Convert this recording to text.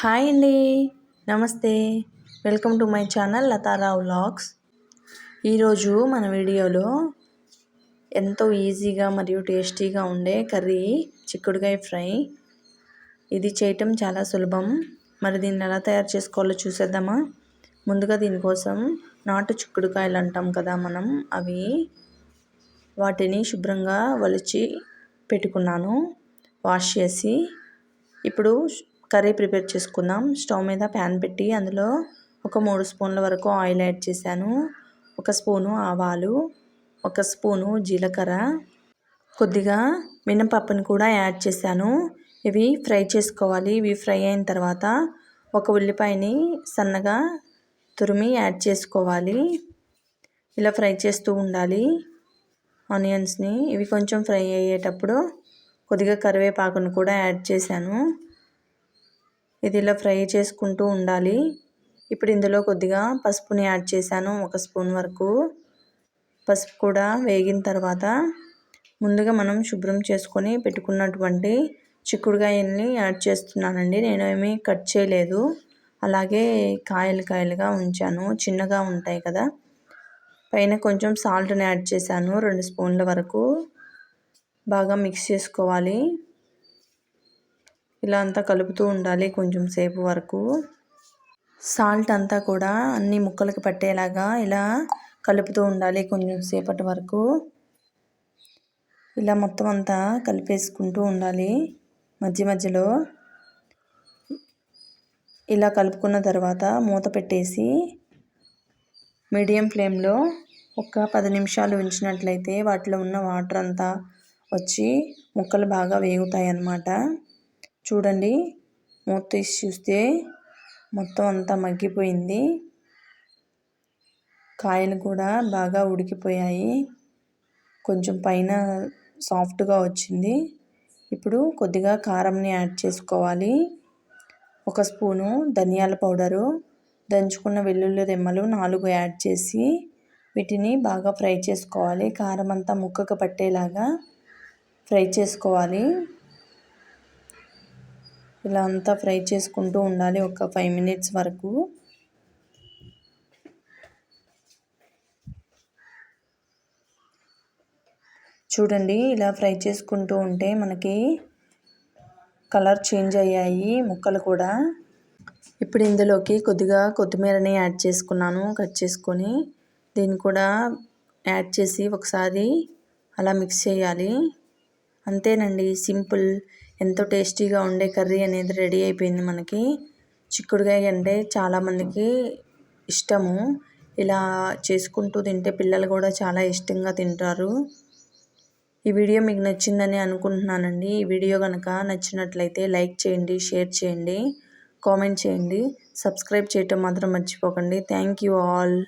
Hi అండి. నమస్తే. Welcome to my channel Latha Rao vlogs. ఈరోజు మన వీడియోలో ఎంతో ఈజీగా మరియు టేస్టీగా ఉండే కర్రీ చిక్కుడుకాయ ఫ్రై. ఇది చేయటం చాలా సులభం. మరి దీన్ని ఎలా తయారు చేసుకోవాలో చూసేద్దామా? ముందుగా దీనికోసం నాటు చిక్కుడుకాయలు అంటాం కదా మనం. అవి వాటిని శుభ్రంగా వలిచి పెట్టుకున్నాను. వాష్ చేసి ఇప్పుడు కర్రీ ప్రిపేర్ చేసుకుందాం. స్టవ్ మీద ప్యాన్ పెట్టి అందులో ఒక మూడు స్పూన్ల వరకు ఆయిల్ యాడ్ చేశాను. ఒక స్పూను ఆవాలు ఒక స్పూను జీలకర్ర కొద్దిగా మినపప్పుని కూడా యాడ్ చేశాను. ఇవి ఫ్రై చేసుకోవాలి. ఇవి ఫ్రై అయిన తర్వాత ఒక ఉల్లిపాయని సన్నగా తురిమి యాడ్ చేసుకోవాలి. ఇలా ఫ్రై చేస్తూ ఉండాలి. ఆనియన్స్ని ఇవి కొంచెం ఫ్రై అయ్యేటప్పుడు కొద్దిగా కరివేపాకును కూడా యాడ్ చేశాను. ఇది ఇలా ఫ్రై చేసుకుంటూ ఉండాలి. ఇప్పుడు ఇందులో కొద్దిగా పసుపుని యాడ్ చేశాను ఒక స్పూన్ వరకు. పసుపు కూడా వేగిన తర్వాత ముందుగా మనం శుభ్రం చేసుకొని పెట్టుకున్నటువంటి చిక్కుడుకాయల్ని యాడ్ చేస్తున్నానండి. నేను ఏమీ కట్ చేయలేదు. అలాగే కాయలు కాయలుగా ఉంచాను. చిన్నగా ఉంటాయి కదా. పైన కొంచెం సాల్ట్ని యాడ్ చేశాను రెండు స్పూన్ల వరకు. బాగా మిక్స్ చేసుకోవాలి. ఇలా అంతా కలుపుతూ ఉండాలి కొంచెం సేపు వరకు. సాల్ట్ అంతా కూడా అన్ని ముక్కలకి పట్టేలాగా ఇలా కలుపుతూ ఉండాలి కొంచెం సేపటి వరకు. ఇలా మొత్తం అంతా కలిపేసుకుంటూ ఉండాలి మధ్య మధ్యలో. ఇలా కలుపుకున్న తర్వాత మూత పెట్టేసి మీడియం ఫ్లేమ్లో ఒక పది నిమిషాలు ఉంచినట్లయితే వాటిలో ఉన్న వాటర్ అంతా వచ్చి ముక్కలు బాగా వేగుతాయి అన్నమాట చూడండి. మూత తీసి చూస్తే మొత్తం అంతా మగ్గిపోయింది. కాయలు కూడా బాగా ఉడికిపోయాయి. కొంచెం పైన సాఫ్ట్గా వచ్చింది. ఇప్పుడు కొద్దిగా కారంని యాడ్ చేసుకోవాలి. ఒక స్పూను ధనియాల పౌడరు దంచుకున్న వెల్లుల్లి రెమ్మలు నాలుగు యాడ్ చేసి వీటిని బాగా ఫ్రై చేసుకోవాలి. కారం అంతా ముక్కకు పట్టేలాగా ఫ్రై చేసుకోవాలి. ఇలా అంతా ఫ్రై చేసుకుంటూ ఉండాలి ఒక ఫైవ్ మినిట్స్ వరకు. చూడండి ఇలా ఫ్రై చేసుకుంటూ ఉంటే మనకి కలర్ చేంజ్ అయ్యాయి ముక్కలు కూడా. ఇప్పుడు ఇందులోకి కొద్దిగా కొత్తిమీరని యాడ్ చేసుకున్నాను కట్ చేసుకొని. దీన్ని కూడా యాడ్ చేసి ఒకసారి అలా మిక్స్ చేయాలి. అంతేనండి సింపుల్. ఎంతో టేస్టీగా ఉండే కర్రీ అనేది రెడీ అయిపోయింది మనకి. చిక్కుడుకాయ అంటే చాలామందికి ఇష్టము. ఇలా చేసుకుంటూ తింటే పిల్లలు కూడా చాలా ఇష్టంగా తింటారు. ఈ వీడియో మీకు నచ్చిందని అనుకుంటున్నానండి. ఈ వీడియో కనుక నచ్చినట్లయితే లైక్ చేయండి షేర్ చేయండి కామెంట్ చేయండి. సబ్స్క్రైబ్ చేయటం మాత్రం మర్చిపోకండి. Thank you all.